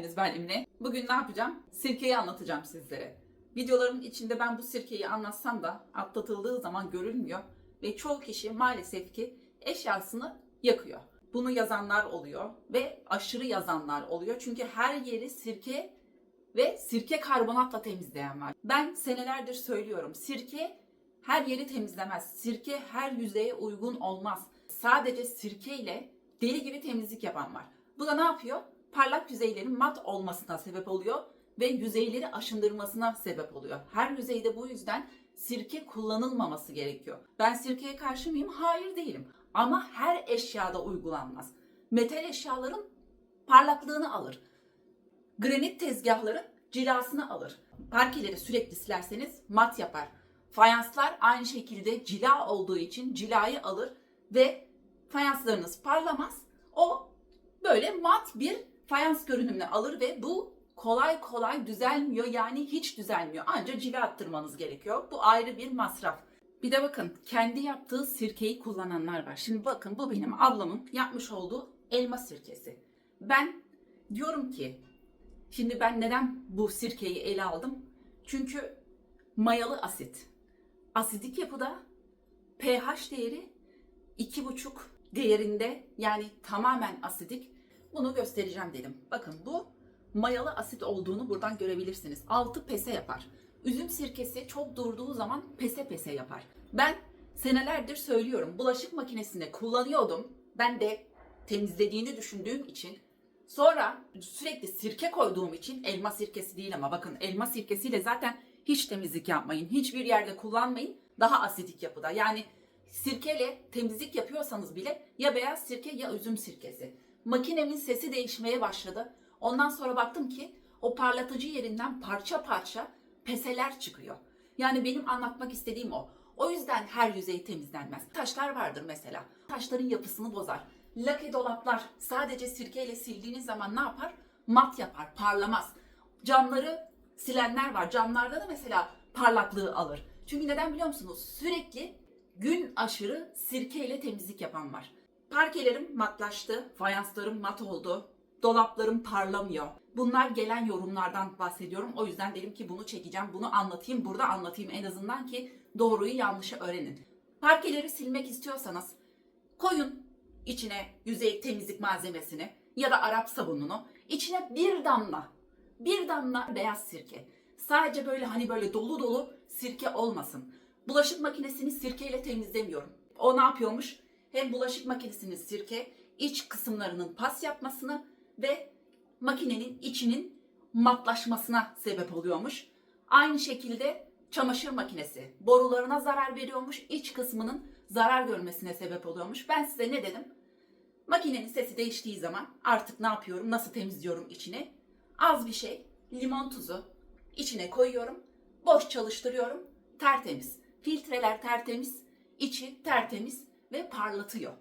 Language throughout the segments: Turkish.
Geldiniz ben Emine. Bugün ne yapacağım? Sirkeyi anlatacağım sizlere. Videolarımın içinde ben bu sirkeyi anlatsam da atlatıldığı zaman görülmüyor ve çoğu kişi maalesef ki eşyasını yakıyor. Bunu yazanlar oluyor ve aşırı yazanlar oluyor. Çünkü her yeri sirke ve sirke karbonatla temizleyen var. Ben senelerdir söylüyorum. Sirke her yeri temizlemez. Sirke her yüzeye uygun olmaz. Sadece sirke ile deli gibi temizlik yapan var. Bu da ne yapıyor? Parlak yüzeylerin mat olmasına sebep oluyor ve yüzeyleri aşındırmasına sebep oluyor. Her yüzeyde bu yüzden sirke kullanılmaması gerekiyor. Ben sirkeye karşı mıyım? Hayır değilim. Ama her eşyada uygulanmaz. Metal eşyaların parlaklığını alır. Granit tezgahların cilasını alır. Parkeleri sürekli silerseniz mat yapar. Fayanslar aynı şekilde cila olduğu için cilayı alır ve fayanslarınız parlamaz. O böyle mat bir fayans görünümünü alır ve bu kolay kolay düzelmiyor yani hiç düzelmiyor. Ancak cila attırmanız gerekiyor. Bu ayrı bir masraf. Bir de bakın kendi yaptığı sirkeyi kullananlar var. Şimdi bakın bu benim ablamın yapmış olduğu elma sirkesi. Ben diyorum ki şimdi ben neden bu sirkeyi ele aldım? Çünkü mayalı asit. Asidik yapıda pH değeri 2,5 değerinde yani tamamen asidik. Bunu göstereceğim dedim. Bakın bu mayalı asit olduğunu buradan görebilirsiniz. Altı pese yapar. Üzüm sirkesi çok durduğu zaman pese pese yapar. Ben senelerdir söylüyorum. Bulaşık makinesinde kullanıyordum. Ben de temizlediğini düşündüğüm için Sonra sürekli sirke koyduğum için elma sirkesi değil ama bakın elma sirkesiyle zaten hiç temizlik yapmayın. Hiçbir yerde kullanmayın. Daha asidik yapıda. Yani sirkeyle temizlik yapıyorsanız bile ya beyaz sirke ya üzüm sirkesi. Makinemin sesi değişmeye başladı. Ondan sonra baktım ki o parlatıcı yerinden parça parça peseler çıkıyor. Yani benim anlatmak istediğim o. O yüzden her yüzey temizlenmez. Taşlar vardır mesela. Taşların yapısını bozar. Lake dolaplar sadece sirkeyle sildiğiniz zaman ne yapar? Mat yapar, parlamaz. Camları silenler var. Camlarda da mesela parlaklığı alır. Çünkü neden biliyor musunuz? Sürekli gün aşırı sirkeyle temizlik yapan var. Parkelerim matlaştı, fayanslarım mat oldu, dolaplarım parlamıyor. Bunlar gelen yorumlardan bahsediyorum. O yüzden dedim ki bunu çekeceğim, bunu anlatayım, burada anlatayım en azından ki doğruyu yanlışı öğrenin. Parkeleri silmek istiyorsanız koyun içine yüzey temizlik malzemesini ya da Arap sabununu içine bir damla bir damla beyaz sirke. Sadece böyle hani böyle dolu dolu sirke olmasın. Bulaşık makinesini sirkeyle temizlemiyorum. O ne yapıyormuş? Hem bulaşık makinesinin sirke iç kısımlarının pas yapmasını ve makinenin içinin matlaşmasına sebep oluyormuş. Aynı şekilde çamaşır makinesi borularına zarar veriyormuş. iç kısmının zarar görmesine sebep oluyormuş. Ben size ne dedim? Makinenin sesi değiştiği zaman artık ne yapıyorum? Nasıl temizliyorum içini? Az bir şey limon tuzu içine koyuyorum. Boş çalıştırıyorum. Tertemiz. Filtreler tertemiz. içi tertemiz ve parlatıyor.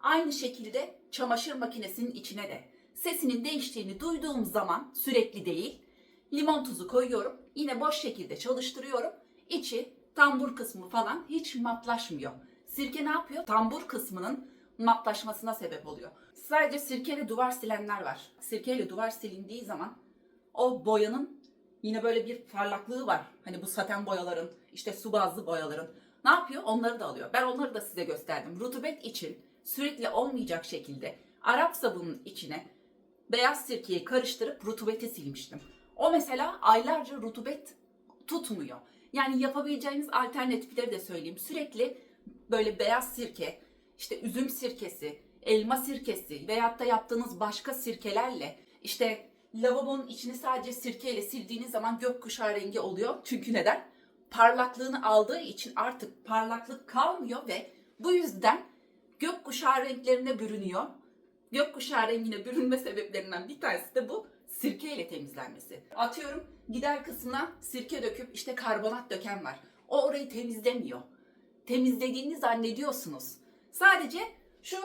Aynı şekilde çamaşır makinesinin içine de sesinin değiştiğini duyduğum zaman sürekli değil limon tuzu koyuyorum. Yine boş şekilde çalıştırıyorum. İçi tambur kısmı falan hiç matlaşmıyor. Sirke ne yapıyor? Tambur kısmının matlaşmasına sebep oluyor. Sadece sirkeyle duvar silenler var. Sirkeyle duvar silindiği zaman o boyanın yine böyle bir parlaklığı var. Hani bu saten boyaların, işte su bazlı boyaların. Ne yapıyor? Onları da alıyor. Ben onları da size gösterdim. Rutubet için sürekli olmayacak şekilde Arap sabunun içine beyaz sirkeyi karıştırıp rutubeti silmiştim. O mesela aylarca rutubet tutmuyor. Yani yapabileceğiniz alternatifleri de söyleyeyim. Sürekli böyle beyaz sirke, işte üzüm sirkesi, elma sirkesi veyahut da yaptığınız başka sirkelerle işte lavabonun içini sadece sirkeyle sildiğiniz zaman gökkuşağı rengi oluyor. Çünkü neden? Parlaklığını aldığı için artık parlaklık kalmıyor ve bu yüzden gökkuşağı renklerine bürünüyor. Gökkuşağı rengine bürünme sebeplerinden bir tanesi de bu sirkeyle temizlenmesi. Atıyorum gider kısmına sirke döküp işte karbonat döken var. O orayı temizlemiyor. Temizlediğini zannediyorsunuz. Sadece şu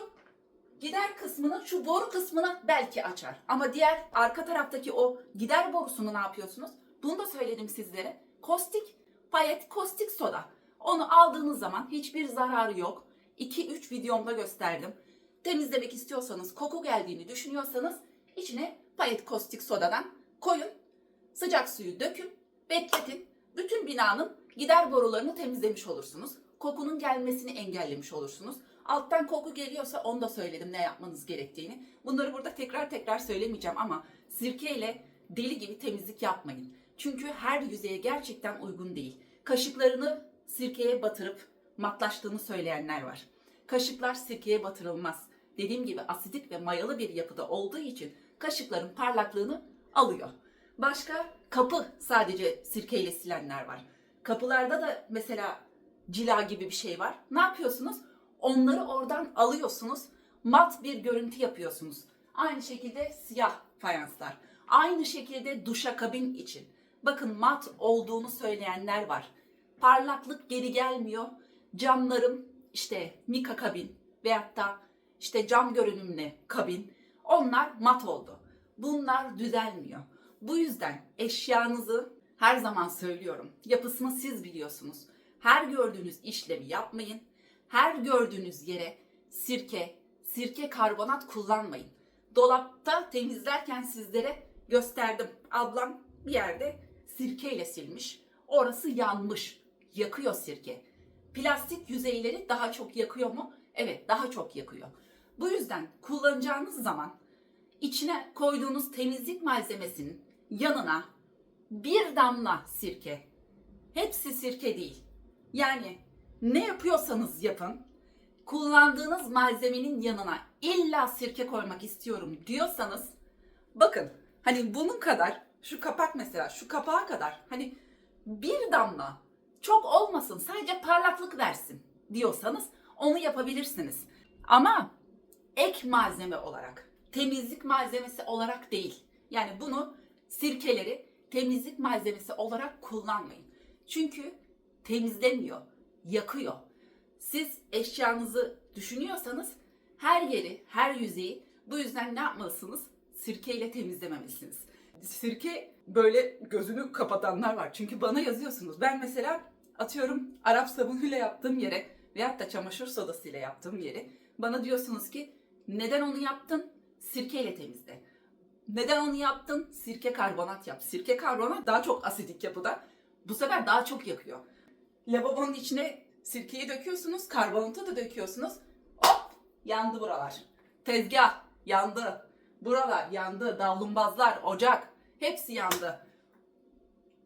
gider kısmını, şu boru kısmını belki açar. Ama diğer arka taraftaki o gider borusunu ne yapıyorsunuz? Bunu da söyledim sizlere. Kostik, payet, kostik soda. Onu aldığınız zaman hiçbir zararı yok. 2-3 videomda gösterdim. Temizlemek istiyorsanız, koku geldiğini düşünüyorsanız içine payet kostik sodadan koyun. Sıcak suyu dökün, bekletin. Bütün binanın gider borularını temizlemiş olursunuz. Kokunun gelmesini engellemiş olursunuz. Alttan koku geliyorsa onu da söyledim ne yapmanız gerektiğini. Bunları burada tekrar tekrar söylemeyeceğim ama sirkeyle deli gibi temizlik yapmayın. Çünkü her yüzeye gerçekten uygun değil. Kaşıklarını sirkeye batırıp matlaştığını söyleyenler var. Kaşıklar sirkeye batırılmaz. Dediğim gibi asidik ve mayalı bir yapıda olduğu için kaşıkların parlaklığını alıyor. Başka kapı sadece sirkeyle silenler var. Kapılarda da mesela cila gibi bir şey var. Ne yapıyorsunuz? Onları oradan alıyorsunuz. Mat bir görüntü yapıyorsunuz. Aynı şekilde siyah fayanslar. Aynı şekilde duşakabin için. Bakın mat olduğunu söyleyenler var. Parlaklık geri gelmiyor. Camlarım işte mika kabin veyahut da işte cam görünümlü kabin onlar mat oldu. Bunlar düzelmiyor. Bu yüzden eşyanızı her zaman söylüyorum. Yapısını siz biliyorsunuz. Her gördüğünüz işlemi yapmayın. Her gördüğünüz yere sirke, sirke karbonat kullanmayın. Dolapta temizlerken sizlere gösterdim. Ablam bir yerde sirkeyle silmiş. Orası yanmış. Yakıyor sirke. Plastik yüzeyleri daha çok yakıyor mu? Evet, daha çok yakıyor. Bu yüzden kullanacağınız zaman içine koyduğunuz temizlik malzemesinin yanına bir damla sirke. Hepsi sirke değil. Yani ne yapıyorsanız yapın, kullandığınız malzemenin yanına illa sirke koymak istiyorum diyorsanız bakın hani bunun kadar şu kapak mesela şu kapağa kadar hani bir damla çok olmasın sadece parlaklık versin diyorsanız onu yapabilirsiniz. Ama ek malzeme olarak, temizlik malzemesi olarak değil. Yani bunu sirkeleri temizlik malzemesi olarak kullanmayın. Çünkü temizlemiyor, yakıyor. Siz eşyanızı düşünüyorsanız her yeri, her yüzeyi bu yüzden ne yapmalısınız? Sirkeyle temizlememelisiniz. Sirke böyle gözünü kapatanlar var. Çünkü bana yazıyorsunuz. Ben mesela atıyorum Arap sabunuyla yaptığım yere veyahut da çamaşır sodasıyla yaptığım yeri bana diyorsunuz ki neden onu yaptın? Sirkeyle temizle. Neden onu yaptın? Sirke karbonat yap. Sirke karbonat daha çok asidik yapıda. Bu sefer daha çok yakıyor. Lavabonun içine sirkeyi döküyorsunuz, karbonatı da döküyorsunuz. Hop! Yandı buralar. Tezgah yandı. Buralar yandı. Davlumbazlar, ocak hepsi yandı.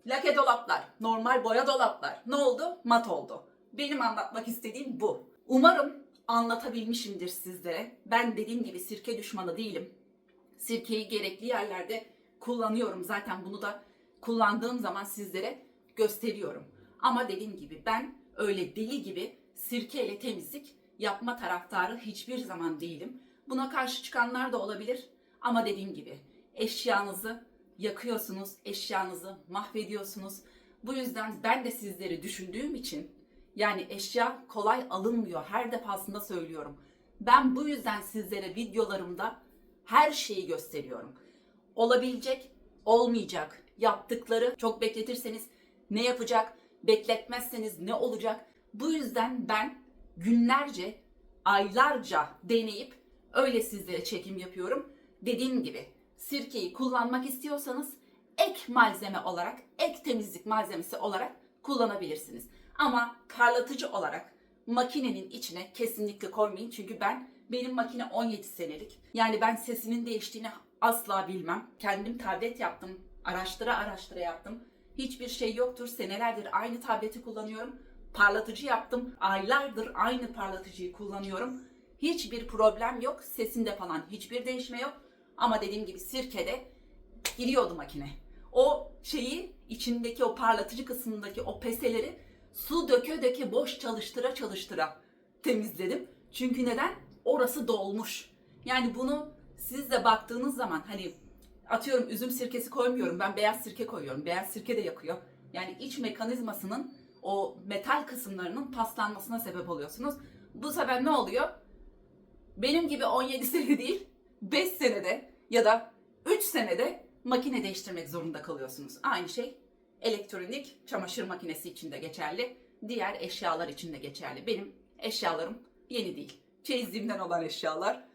Lake dolaplar, normal boya dolaplar. Ne oldu? Mat oldu. Benim anlatmak istediğim bu. Umarım anlatabilmişimdir sizlere. Ben dediğim gibi sirke düşmanı değilim. Sirkeyi gerekli yerlerde kullanıyorum. Zaten bunu da kullandığım zaman sizlere gösteriyorum. Ama dediğim gibi ben öyle deli gibi sirkeyle temizlik yapma taraftarı hiçbir zaman değilim. Buna karşı çıkanlar da olabilir. Ama dediğim gibi eşyanızı yakıyorsunuz, eşyanızı mahvediyorsunuz. Bu yüzden ben de sizleri düşündüğüm için yani eşya kolay alınmıyor. Her defasında söylüyorum. Ben bu yüzden sizlere videolarımda her şeyi gösteriyorum. Olabilecek, olmayacak, yaptıkları çok bekletirseniz ne yapacak, bekletmezseniz ne olacak? Bu yüzden ben günlerce, aylarca deneyip öyle sizlere çekim yapıyorum. Dediğim gibi sirkeyi kullanmak istiyorsanız ek malzeme olarak, ek temizlik malzemesi olarak kullanabilirsiniz. Ama parlatıcı olarak makinenin içine kesinlikle koymayın. Çünkü ben benim makine 17 senelik. Yani ben sesinin değiştiğini asla bilmem. Kendim tablet yaptım. Araştıra araştıra yaptım. Hiçbir şey yoktur. Senelerdir aynı tableti kullanıyorum. Parlatıcı yaptım. Aylardır aynı parlatıcıyı kullanıyorum. Hiçbir problem yok. Sesinde falan hiçbir değişme yok. Ama dediğim gibi sirkede giriyordu makine. O şeyi içindeki o parlatıcı kısmındaki o peseleri su döke döke boş çalıştıra çalıştıra temizledim. Çünkü neden? Orası dolmuş. Yani bunu siz de baktığınız zaman hani atıyorum üzüm sirkesi koymuyorum. Ben beyaz sirke koyuyorum. Beyaz sirke de yakıyor. Yani iç mekanizmasının o metal kısımlarının paslanmasına sebep oluyorsunuz. Bu sefer ne oluyor? Benim gibi 17 sene değil, 5 senede ya da 3 senede makine değiştirmek zorunda kalıyorsunuz. Aynı şey elektronik çamaşır makinesi için de geçerli. Diğer eşyalar için de geçerli. Benim eşyalarım yeni değil. Çeyizliğimden olan eşyalar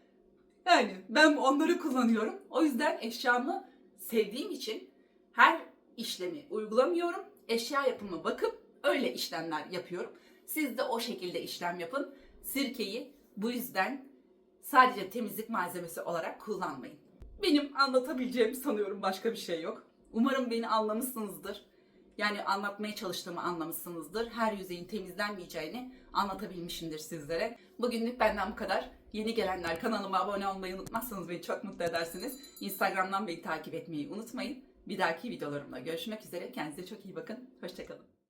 Yani ben onları kullanıyorum. O yüzden eşyamı sevdiğim için her işlemi uygulamıyorum. Eşya yapımı bakıp öyle işlemler yapıyorum. Siz de o şekilde işlem yapın. Sirkeyi bu yüzden sadece temizlik malzemesi olarak kullanmayın. Benim anlatabileceğim sanıyorum başka bir şey yok. Umarım beni anlamışsınızdır. Yani anlatmaya çalıştığımı anlamışsınızdır. Her yüzeyin temizlenmeyeceğini anlatabilmişimdir sizlere. Bugünlük benden bu kadar. Yeni gelenler kanalıma abone olmayı unutmazsanız beni çok mutlu edersiniz. Instagram'dan beni takip etmeyi unutmayın. Bir dahaki videolarımda görüşmek üzere. Kendinize çok iyi bakın. Hoşçakalın.